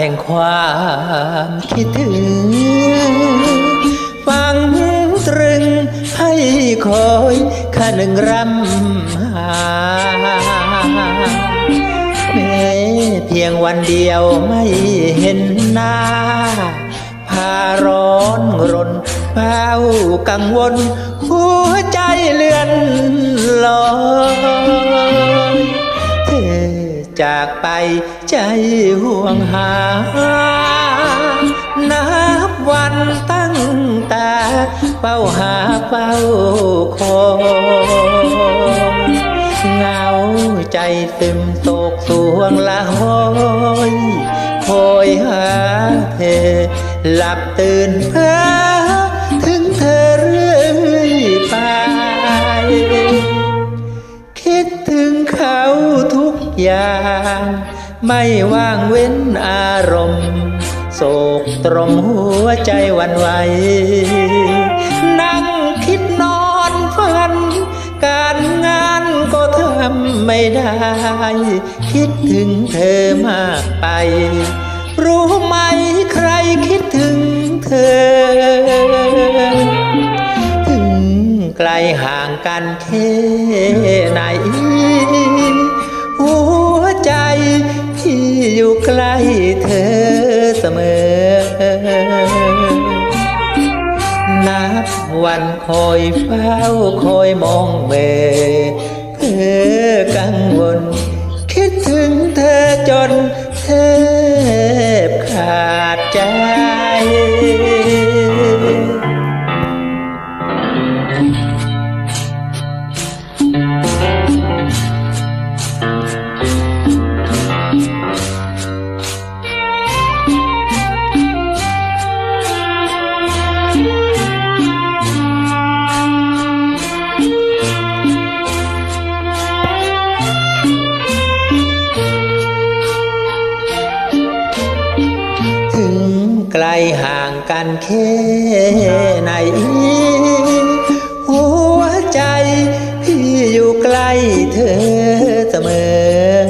แห่งความคิดถึง ฟังตรึงให้คอยข้าหนึ่งรำหาแม้เพียงวันเดียวไม่เห็นหน้า พาร้อนรนเฝ้ากังวล หัวใจเลื่อนลอย จากไปใจห่วงหา นับวันตั้งตาเฝ้าหาเฝ้าคอยเงาใจซึมโศกสวงละหอยคอยหาเธอหลับตื่นเพ้อ อย่าง ไม่ว่างเว้นอารมณ์ โศกตรมหัวใจวันไหว นั่งคิดนอนฝัน การงานก็ทำไม่ได้ คิดถึงเธอมากไป รู้ไหมใครคิดถึงเธอถึงไกลห่างกันแค่ไหน อยู่ใกล้เธอเสมอ นับวันคอยเฝ้าคอยมองเมเพื่อกังวล คิดถึงเธอจนแทบขาดใจ ไกลห่างกันแค่ไหน หัวใจพี่อยู่ใกล้เธอเสมอ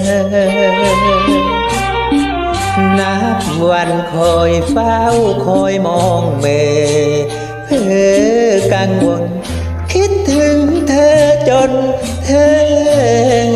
นับวันคอยเฝ้าคอยมองเมเพื่อกังวล คิดถึงเธอจนแทบขา